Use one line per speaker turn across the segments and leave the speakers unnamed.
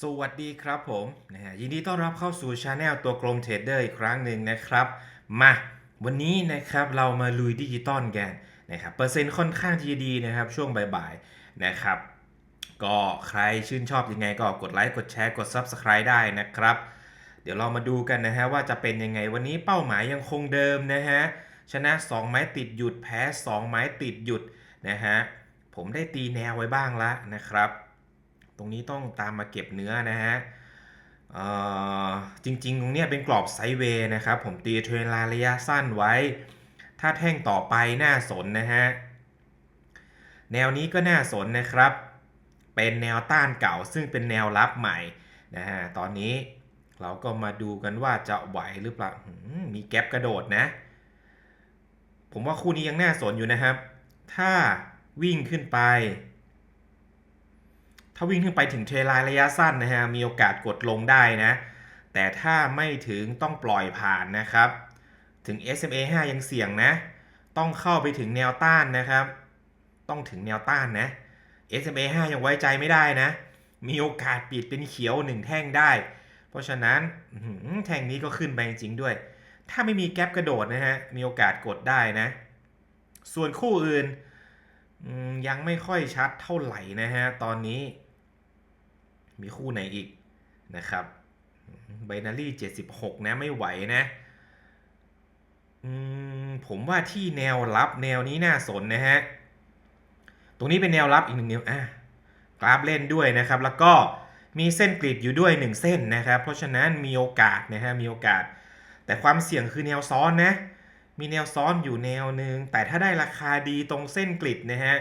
สวัสดีครับผมนะฮะยินดีต้อนรับเข้าสู่ช anel ตัวกลมเทรดเดอร์อีกครั้งหนึ่งนะครับ มาวันนี้นะครับเรามาลุยดิจิตอลกันนะครับเปอร์เซ็นต์ค่อนข้างที่ดีนะครับช่วงบ่ายๆนะครับ ก็ใครชื่นชอบยังไงก็กดไลค์กดแชร์กด Subscribe ได้นะครับ เดี๋ยวเรามาดูกันนะฮะว่าจะเป็นยังไงวันนี้เป้าหมายยังคงเดิมนะฮะชนะ 2 ไม้ติดหยุดแพ้ 2 ไม้ติดหยุดนะฮะผมได้ตีแนวไว้บ้างแล้วนะครับ ตรงนี้ต้องตามมาเก็บเนื้อนะฮะเออจริงๆ ตรงนี้เป็นกรอบไซด์เวย์นะครับ ผมตีเทรนลาระยะสั้นไว้ ถ้าแท่งต่อไปน่าสนนะฮะ แนวนี้ก็น่าสนนะครับ เป็นแนวต้านเก่าซึ่งเป็นแนวรับใหม่นะฮะ ตอนนี้เราก็มาดูกันว่าจะไหวหรือเปล่า มีแก๊ปกระโดดนะ ผมว่าคู่นี้ยังน่าสนอยู่นะครับ ถ้าวิ่งขึ้นไป ถ้าวิ่งขึ้นไปถึงเทรลไลน์ระยะสั้นนะฮะมีโอกาสกดลงได้นะ แต่ถ้าไม่ถึงต้องปล่อยผ่านนะครับ ถึง SMA 5 ยังเสี่ยงนะ ต้องเข้าไปถึงแนวต้านนะครับ ต้องถึงแนวต้านนะ SMA 5 ยังไว้ใจไม่ได้นะ มีโอกาสปิดเป็นเขียวหนึ่งแท่งได้ เพราะฉะนั้นแท่งนี้ก็ขึ้นไปจริงด้วย ถ้าไม่มีแกลบกระโดดนะฮะมีโอกาสกดได้นะ ส่วนคู่อื่นยังไม่ค่อยชัดเท่าไหร่นะฮะตอนนี้ มีคู่ไหนอีกนะครับไบนารี่76 นะไม่ไหวนะผมว่าที่แนวรับแนวนี้น่าสนนะฮะ ตรงนี้เป็นแนวรับอีกหนึ่งแนวอะกราฟเล่นด้วยนะครับ แล้วก็มีเส้นกรีดอยู่ด้วย 1 เส้นนะครับ เพราะฉะนั้นมีโอกาสนะฮะมีโอกาส แต่ความเสี่ยงคือแนวซ้อนนะ มีแนวซ้อนอยู่แนวหนึ่งแต่ถ้าได้ราคาดีตรงเส้นกริดนะฮะ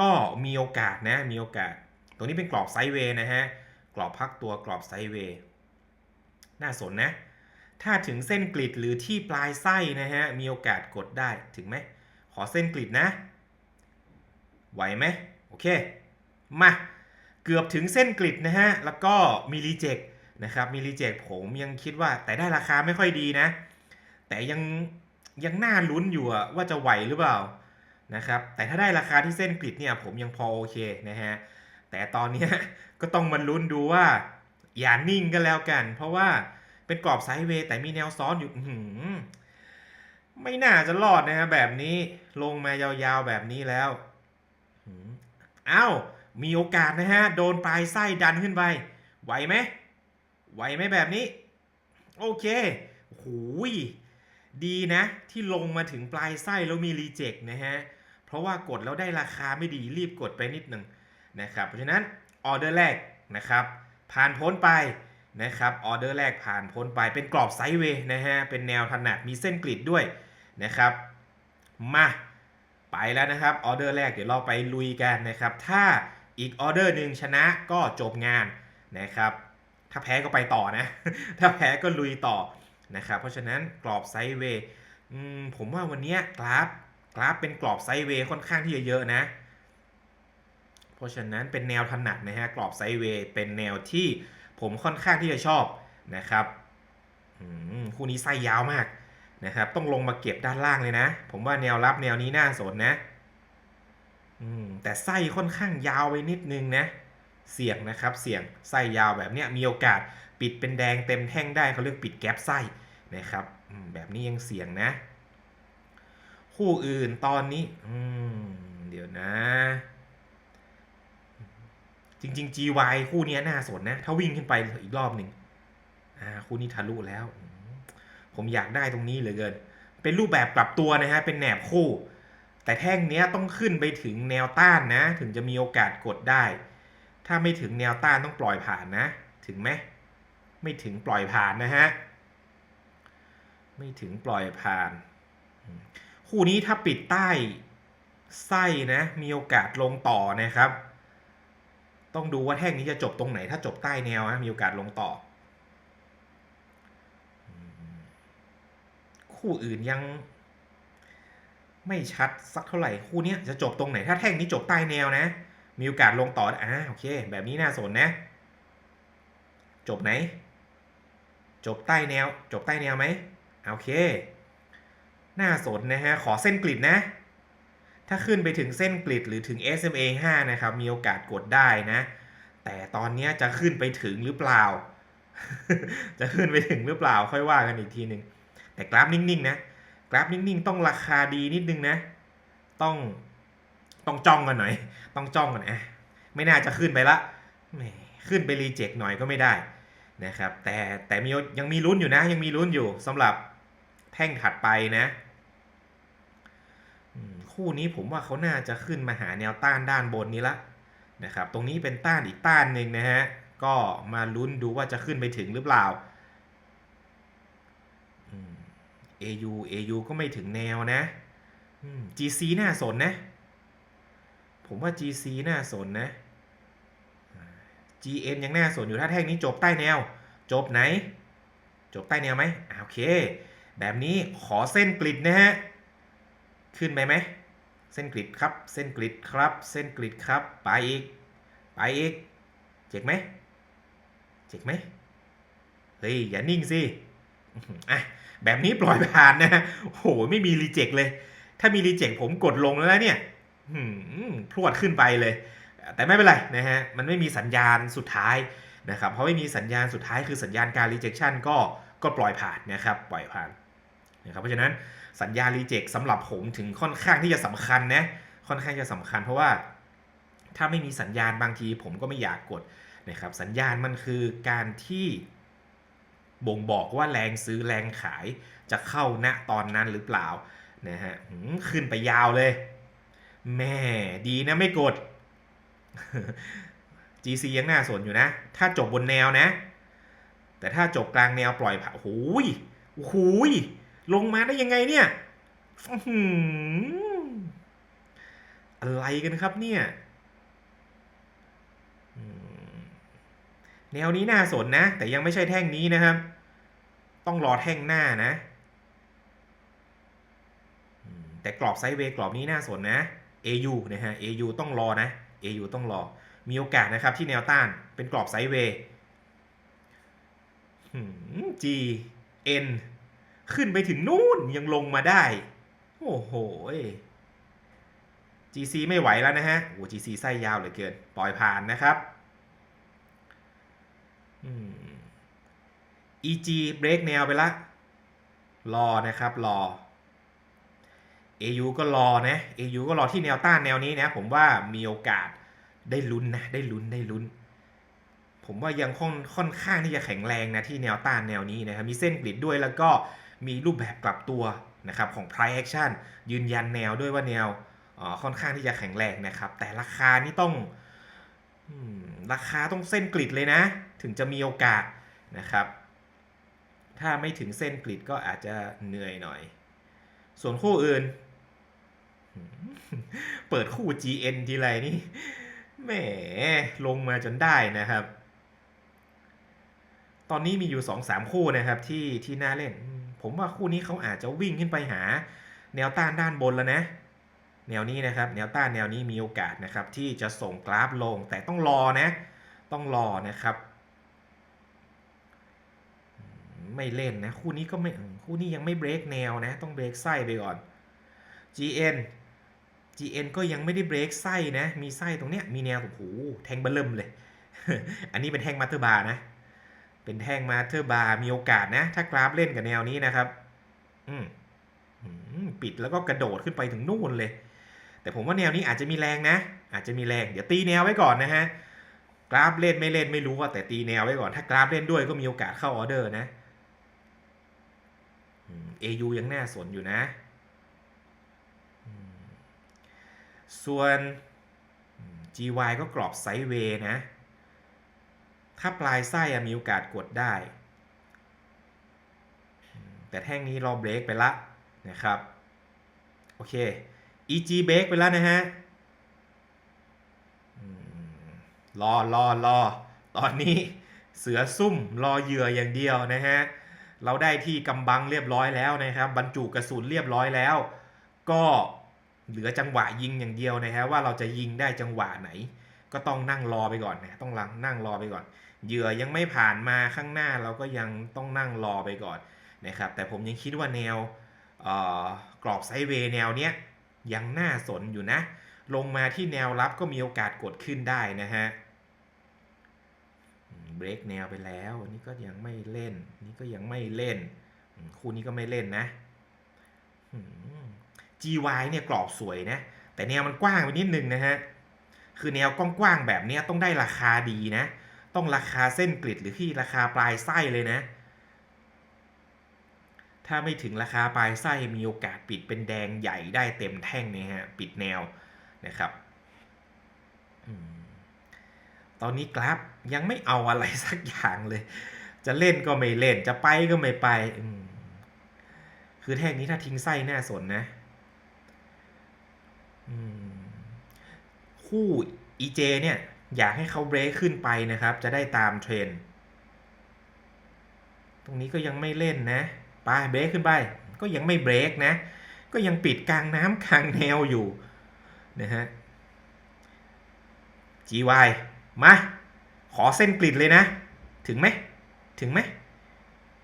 ก็มีโอกาสนะมีโอกาส ตรงนี้เป็นกรอบไซด์เวย์นะฮะ กรอบพักตัวกรอบไซเวย์น่าสนนะ ถ้าถึงเส้นกริดหรือที่ปลายไส้นะฮะ มีโอกาสกดได้ถึงไหม ขอเส้นกริดนะ ไหวไหมโอเค มา เกือบถึงเส้นกริดนะฮะ แล้วก็มีรีเจ็คนะครับ มีรีเจ็คผมยังคิดว่าแต่ได้ราคาไม่ค่อยดีนะ แต่ยังยังน่าลุ้นอยู่ว่าจะไหวหรือเปล่านะครับ แต่ถ้าได้ราคาที่เส้นกริดเนี่ยผมยังพอโอเคนะฮะ แต่ตอนนี้ก็ต้องมาลุ้นดูว่า อย่านิ่งกันแล้วกัน เพราะว่าเป็นกรอบไซด์เวย์แต่มีแนวซ้อนอยู่หือไม่น่าจะรอดนะฮะแบบนี้ลงมายาวๆแบบนี้แล้วอ้าวมีโอกาสนะฮะ โดนปลายไส้ดันขึ้นไป ไหวไหมไหวไหมแบบนี้ โอเคโอ้โหยดีนะ ที่ลงมาถึงปลายไส้แล้วมีรีเจ็คนะฮะ เพราะว่ากดแล้วได้ราคาไม่ดีรีบกดไปนิดหนึ่ง นะครับ เพราะฉะนั้นออเดอร์แรกนะครับผ่านพ้นไปนะครับออเดอร์แรกผ่านพ้นไปเป็นกรอบไซด์เวย์นะฮะเป็นแนวถนัดมีเส้นกริดด้วยนะครับมาไปแล้วนะครับออเดอร์แรกเดี๋ยวเราไปลุยกันนะครับถ้าอีกออเดอร์หนึ่งชนะก็จบงานนะครับถ้าแพ้ก็ไปต่อนะ ถ้าแพ้ก็ลุยต่อนะครับ เพราะฉะนั้นกรอบไซด์เวย์ผมว่าวันนี้กราฟกราฟเป็นกรอบไซด์เวย์ค่อนข้างที่จะเยอะนะ เพราะฉะนั้นเป็นแนวถนัดนะฮะกรอบไซด์เวย์เป็นแนวที่ผมค่อนข้างที่จะชอบนะครับคู่นี้ไส้ยาวมากนะครับ ต้องลงมาเก็บด้านล่างเลยนะ ผมว่าแนวรับแนวนี้น่าสนนะแต่ไส้ค่อนข้างยาวไปนิดนึงนะ เสี่ยงนะครับ เสี่ยงไส้ยาวแบบนี้มีโอกาสปิดเป็นแดงเต็มแท่งได้เขาเรียกปิดแก๊ปไส้นะครับแบบนี้ยังเสี่ยงนะ คู่อื่นตอนนี้เดี๋ยวนะ จริงๆ GY คู่นี้น่าสนนะ ถ้าวิ่งขึ้นไปอีกรอบหนึ่งอ่าคู่นี้ทะลุแล้ว ผมอยากได้ตรงนี้เหลือเกิน เป็นรูปแบบกลับตัวนะฮะ เป็นแหนบคู่ แต่แท่งเนี้ยต้องขึ้นไปถึงแนวต้านนะ ถึงจะมีโอกาสกดได้ ถ้าไม่ถึงแนวต้านต้องปล่อยผ่านนะ ถึงไหมไม่ถึงปล่อยผ่านนะฮะ ไม่ถึงปล่อยผ่าน คู่นี้ถ้าปิดใต้ไส้นะ มีโอกาสลงต่อนะครับ ต้องดูว่าแท่งนี้จะจบตรงไหน ถ้าจบใต้แนวนะมีโอกาสลงต่อ คู่อื่นยังไม่ชัดสักเท่าไหร่คู่นี้จะจบตรงไหน ถ้าแท่งนี้จบใต้แนวนะ มีโอกาสลงต่ออ่าโอเค แบบนี้น่าสนนะ จบไหน จบใต้แนว จบใต้แนวไหมโอเค น่าสนนะฮะ ขอเส้นกริดนะ ถ้าขึ้นไปถึงเส้นกริดหรือถึง SMA 5 นะครับ มีโอกาสกดได้นะ แต่ตอนนี้จะขึ้นไปถึงหรือเปล่า จะขึ้นไปถึงหรือเปล่าค่อยว่ากันอีกทีหนึ่งแต่กราฟนิ่งๆนะ กราฟนิ่งๆ ต้องราคาดีนิดนึงนะ ต้องต้องจ้องกันหน่อย ต้องจ้องกันนะไม่น่าจะขึ้นไปละแหมขึ้นไปรีเจ็คหน่อยก็ไม่ได้นะครับ แต่แต่มียังมีลุ้นอยู่นะ ยังมีลุ้นอยู่สำหรับแท่งถัดไปนะ คู่นี้ผมว่าเขาน่าจะขึ้นมาหาแนวต้านด้านบนนี้ละนะครับ ตรงนี้เป็นต้านอีกต้านหนึ่งนะฮะ ก็มาลุ้นดูว่าจะขึ้นไปถึงหรือเปล่าอืม AU AU ก็ไม่ถึงแนวนะ GC น่าสนนะ ผมว่า GC น่าสนนะ GN ยังน่าสนอยู่ถ้าแท่งนี้จบใต้แนว จบไหน จบใต้แนวไหมโอเค แบบนี้ขอเส้นกริดนะฮะ ขึ้นไปไหม เส้นกริดครับ เส้นกริดครับ เส้นกริดครับ ไปอีก ไปอีก เจ็กไหม เจ็กไหม เฮ้ย อย่านิ่งสิ อะ แบบนี้ปล่อยผ่านนะโอ้โหไม่มีรีเจ็คเลย ถ้ามีรีเจ็คผมกดลงแล้วนะเนี่ยหืมพรวดขึ้นไปเลย แต่ไม่เป็นไรนะฮะ มันไม่มีสัญญาณสุดท้ายนะครับ เพราะไม่มีสัญญาณสุดท้ายคือสัญญาณการ rejection ก็ ก็ปล่อยผ่านนะครับ ปล่อยผ่านนะครับ เพราะฉะนั้น สัญญาณ reject สำหรับผมถึงค่อนข้างที่จะสำคัญนะค่อนข้างจะสำคัญ เพราะว่าถ้าไม่มีสัญญาณบางทีผมก็ไม่อยากกดนะครับสัญญาณมันคือการที่บ่งบอกว่าแรงซื้อแรงขายจะเข้าณตอนนั้นหรือเปล่านะฮะขึ้นไปยาวเลย แม่ดีนะไม่กด GC ยังน่าสนอยู่นะ ถ้าจบบนแนวนะ แต่ถ้าจบกลางแนวปล่อยผ่าโอ้ยโอ้โหย ลงมาได้ยังไงเนี่ยอะไรกันครับเนี่ยแนวนี้น่าสนนะ แต่ยังไม่ใช่แท่งนี้นะครับ ต้องรอแท่งหน้านะแต่กรอบไซด์เวย์กรอบนี้น่าสนนะ AU นะฮะ AU ต้องรอนะ AU ต้องรอ มีโอกาสนะครับที่แนวต้านเป็นกรอบไซด์เวย์หืม G N ขึ้นไปถึงนู่นยังลงมาได้ โอ้โห GC ไม่ไหวแล้วนะฮะโอ้ GC ไส้ยาวเหลือเกิน ปล่อยผ่านนะครับอืม EG เบรกแนวไปละ รอนะครับ รอ AU ก็รอนะ AU ก็รอที่แนวต้านแนวนี้นะ ผมว่ามีโอกาสได้ลุ้นนะ ได้ลุ้นได้ลุ้น ผมว่ายังค่อนค่อนข้างที่จะแข็งแรงนะที่แนวต้านแนวนี้นะครับ มีเส้นกริดด้วยแล้วก็ มีรูปแบบกลับตัวนะครับของ price action ยืนยันแนวด้วยว่าแนวค่อนข้างที่จะแข็งแรงนะครับ แต่ราคานี่ต้องราคาต้องเส้นกริดเลยนะ ถึงจะมีโอกาสนะครับ ถ้าไม่ถึงเส้นกริดก็อาจจะเหนื่อยหน่อย ส่วนคู่อื่น เปิดคู่ GN ทีไรนี่แหมลงมาจนได้นะครับ ตอนนี้มีอยู่ 2-3 คู่นะครับที่ที่น่าเล่น ผมว่าคู่นี้เขาอาจจะวิ่งขึ้นไปหา แนวต้านด้านบนแล้วนะ แนวนี้นะครับ แนวต้านแนวนี้มีโอกาสนะครับ ที่จะส่งกราฟลง แต่ต้องรอนะ ต้องรอนะครับ ไม่เล่นนะ คู่นี้ก็ไม่คู่นี้ยังไม่เบรกแนวนะ ต้องเบรกไส้ไปก่อน GN GN ก็ยังไม่ได้เบรกไส้นะ มีไส้ตรงเนี้ย มีแนวโอ้โหแทงเบลเริ่มเลย อันนี้เป็นแท่งมาสเตอร์บาร์นะ เป็นแท่งมาสเตอร์บาร์มีโอกาสนะ ถ้ากราฟเล่นกับแนวนี้นะครับ อืมปิดแล้วก็กระโดดขึ้นไปถึงนู่นเลย แต่ผมว่าแนวนี้อาจจะมีแรงนะ อาจจะมีแรง เดี๋ยวตีแนวไว้ก่อนนะฮะ กราฟเล่นไม่เล่นไม่รู้ว่าแต่ตีแนวไว้ก่อน ถ้ากราฟเล่นด้วยก็มีโอกาสเข้าออเดอร์นะอืม AU ยังน่าสนอยู่นะ ส่วน GY ก็กรอบไซด์เวย์นะ ถ้าปลายไส้มีโอกาสกดได้ แต่แท่งนี้เราเบรกไปละนะครับ โอเค EG เบรกไปแล้วนะฮะรอรอรอตอนนี้เสือซุ่มรอเหยื่ออย่างเดียวนะฮะ เราได้ที่กำบังเรียบร้อยแล้วนะครับ บรรจุกระสุนเรียบร้อยแล้ว ก็เหลือจังหวะยิงอย่างเดียวนะฮะว่าเราจะยิงได้จังหวะไหน ก็ต้องนั่งรอไปก่อนนะต้องลังนั่งรอไปก่อน เหยื่อยังไม่ผ่านมาข้างหน้าเราก็ยังต้องนั่งรอไปก่อนนะครับแต่ผมยังคิดว่าแนวกรอบไซด์เวย์แนวเนี้ยยังน่าสนอยู่นะ ลงมาที่แนวรับก็มีโอกาสกดขึ้นได้นะฮะเบรกแนวไปแล้วอันนี้ก็ยังไม่เล่น นี่ก็ยังไม่เล่น คู่นี้ก็ไม่เล่นนะ GY เนี่ยกรอบสวยนะ แต่แนวมันกว้างไปนิดนึงนะฮะ คือแนวกว้างๆแบบนี้ต้องได้ราคาดีนะ ต้องราคาเส้นกริดหรือที่ราคาปลายไส้เลยนะ ถ้าไม่ถึงราคาปลายไส้มีโอกาสปิดเป็นแดงใหญ่ได้เต็มแท่งเนี่ยฮะปิดแนวนะครับตอนนี้กราฟยังไม่เอาอะไรสักอย่างเลย จะเล่นก็ไม่เล่นจะไปก็ไม่ไป คือแท่งนี้ถ้าทิ้งไส้น่าสนนะ อืม คู่ EJ เนี่ยอยากให้เขาเบรกขึ้นไปนะครับ จะได้ตามเทรนตรงนี้ก็ยังไม่เล่นนะไปเบรกขึ้นไป ก็ยังไม่เบรกนะ ก็ยังปิดกลางน้ำกลางแนวอยู่นะฮะ GY มา ขอเส้นกริดเลยนะ ถึงไหมถึงไหม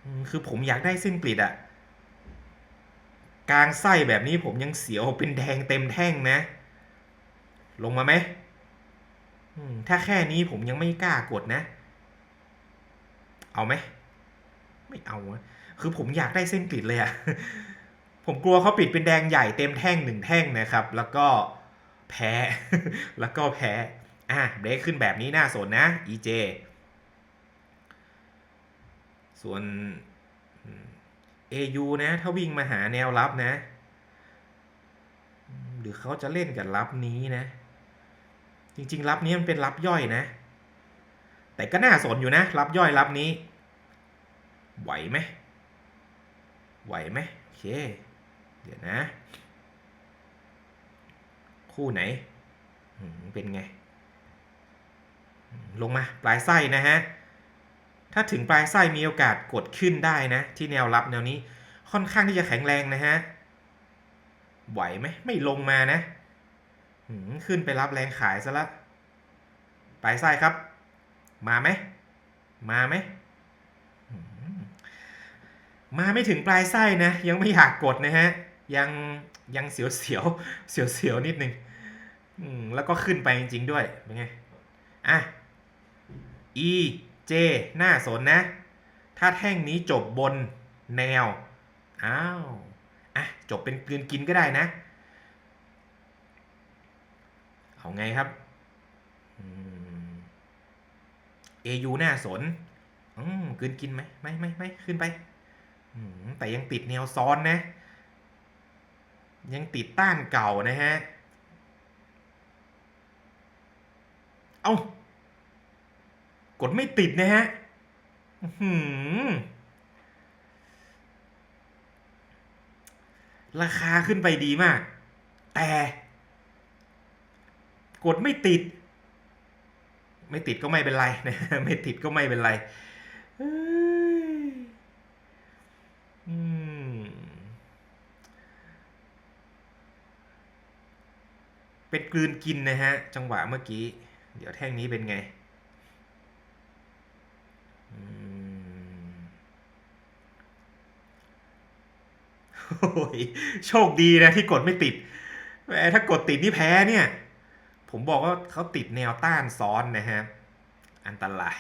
อืมคือผมอยากได้เส้นกริดอะกลางไส้แบบนี้ผมยังเสียวเป็นแดงเต็มแท่งนะ ลงมาไหมถ้าแค่นี้ผมยังไม่กล้ากดนะ เอาไหม ไม่เอา คือผมอยากได้เส้นกริดเลยอะผมกลัวเขาปิดเป็นแดงใหญ่เต็มแท่งหนึ่งแท่งนะครับ แล้วก็แพ้ แล้วก็แพ้ อะเบรกขึ้นแบบนี้น่าสนนะ EJ ส่วน AU นะ ถ้าวิ่งมาหาแนวรับนะ หรือเขาจะเล่นกับรับนี้นะ จริงๆรับนี้มันเป็นรับย่อยนะ แต่ก็น่าสนอยู่นะ รับย่อยรับนี้ ไหวไหมไหวไหมโอเค เดี๋ยวนะ คู่ไหนเป็นไง ลงมาปลายไส้นะฮะ ถ้าถึงปลายไส้มีโอกาสกดขึ้นได้นะ ที่แนวรับแนวนี้ค่อนข้างที่จะแข็งแรงนะฮะ ไหวไหมไม่ลงมานะ ขึ้นไปรับแรงขายซะละปลายไส้ครับ มาไหม มาไหม มาไม่ถึงปลายไส้นะ ยังไม่อยากกดนะฮะ ยังยังเสียวเสียวเสียวเสียวนิดนึงแล้วก็ขึ้นไปจริง ๆ ด้วย เป็นไง อะ E J น่าสนนะ ถ้าแท่งนี้จบบนแนว อ้าว อะ จบเป็นกลืนกินก็ได้นะ เอาไงครับอืม AU น่าสนอืมกลืนกินไหมไม่ไม่ไม่ขึ้นไปแต่ยังติดแนวซ้อนนะ ยังติดต้านเก่านะฮะ เอากดไม่ติดนะฮะหือราคาขึ้นไปดีมาก แต่ กดไม่ติด ไม่ติดก็ไม่เป็นไรนะไม่ติดก็ไม่เป็นไรเป็นกลืนกินนะฮะ จังหวะเมื่อกี้ เดี๋ยวแท่งนี้เป็นไงโอ้ยโชคดีนะที่กดไม่ติดแหมถ้ากดติดนี่แพ้เนี่ย ผมบอกว่าเขาติดแนวต้านซ้อนนะฮะ อันตราย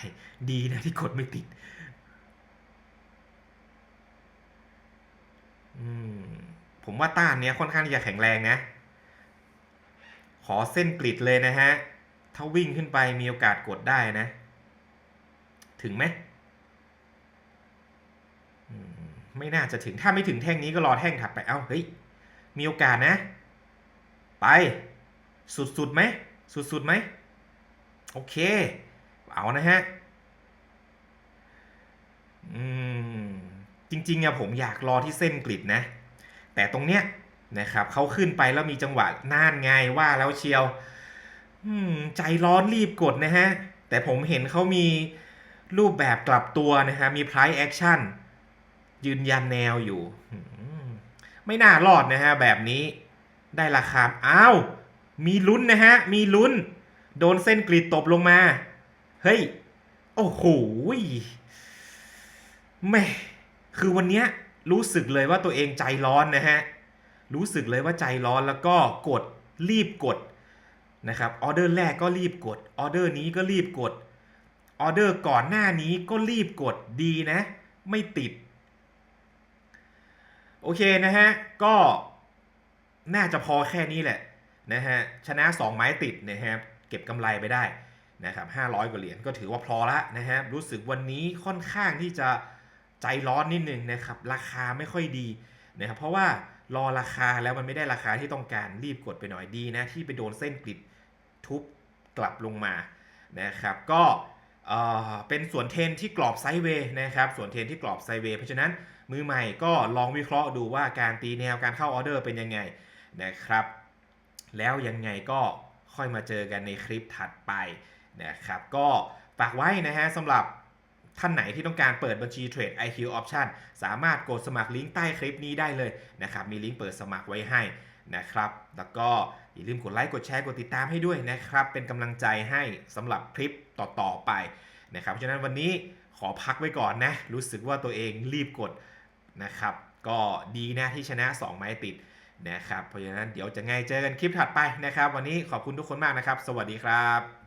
ดีนะที่กดไม่ติดอผมว่าต้านเนี้ยค่อนข้างที่จะแข็งแรงนะ ขอเส้นกริดเลยนะฮะ ถ้าวิ่งขึ้นไปมีโอกาสกดได้นะ ถึงไหมอืมไม่น่าจะถึงถ้าไม่ถึงแท่งนี้ก็รอแท่งถัดไป เอ้า เฮ้ย มีโอกาสนะ ไป สุดๆไหมสุดๆไหมโอเค เอานะฮะอืมจริงๆอะผมอยากรอที่เส้นกริดนะ แต่ตรงเนี้ยนะครับเขาขึ้นไปแล้วมีจังหวะน่านไงว่าแล้วเชียวอืมใจร้อนรีบกดนะฮะ แต่ผมเห็นเขามีรูปแบบกลับตัวนะฮะ มี price action ยืนยันแนวอยู่ ไม่น่ารอดนะฮะ แบบนี้ได้ราคาอ้าว มีลุ้นนะฮะ มีลุ้น โดนเส้นกรีดตบลงมา เฮ้ย โอ้โหแม่คือวันเนี้ยรู้สึกเลยว่าตัวเองใจร้อนนะฮะ รู้สึกเลยว่าใจร้อนแล้วก็กดรีบกดนะครับ ออเดอร์แรกก็รีบกด ออเดอร์นี้ก็รีบกด อออเดอร์ก่อนหน้านี้ก็รีบกดดีนะ ไม่ติด โอเคนะฮะ ก็น่าจะพอแค่นี้แหละ นะฮะชนะ 2 ไม้ติดนะครับเก็บกำไรไปได้นะครับ500 กว่าเหรียญก็ถือว่าพอละนะฮะรู้สึกวันนี้ค่อนข้างที่จะใจร้อนนิดนึงนะครับราคาไม่ค่อยดีนะครับเพราะว่ารอราคาแล้วมันไม่ได้ราคาที่ต้องการรีบกดไปหน่อยดีนะที่ไปโดนเส้นกริดทุบกลับลงมานะครับก็เป็นส่วนเทนที่กรอบไซด์เวย์นะครับส่วนเทนที่กรอบไซด์เวย์เพราะฉะนั้นมือใหม่ก็ลองวิเคราะห์ดูว่าการตีแนวการเข้าออเดอร์เป็นยังไงนะครับ แล้วยังไงก็ค่อยมาเจอกันในคลิปถัดไปนะครับ ก็ฝากไว้นะฮะสำหรับท่านไหนที่ต้องการเปิดบัญชีเทรด IQ Option สามารถกดสมัครลิงก์ใต้คลิปนี้ได้เลยนะครับ มีลิงก์เปิดสมัครไว้ให้นะครับ แล้วก็อย่าลืมกดไลค์ กดแชร์ กดติดตามให้ด้วยนะครับ เป็นกำลังใจให้สำหรับคลิปต่อๆไปนะครับ เพราะฉะนั้นวันนี้ขอพักไว้ก่อนนะ รู้สึกว่าตัวเองรีบกดนะครับ ก็ดีนะที่ชนะ 2 ไม้ติด นะครับเพราะฉะนั้นเดี๋ยวจะไงเจอกันคลิปถัดไปนะครับ วันนี้ขอบคุณทุกคนมากนะครับ สวัสดีครับ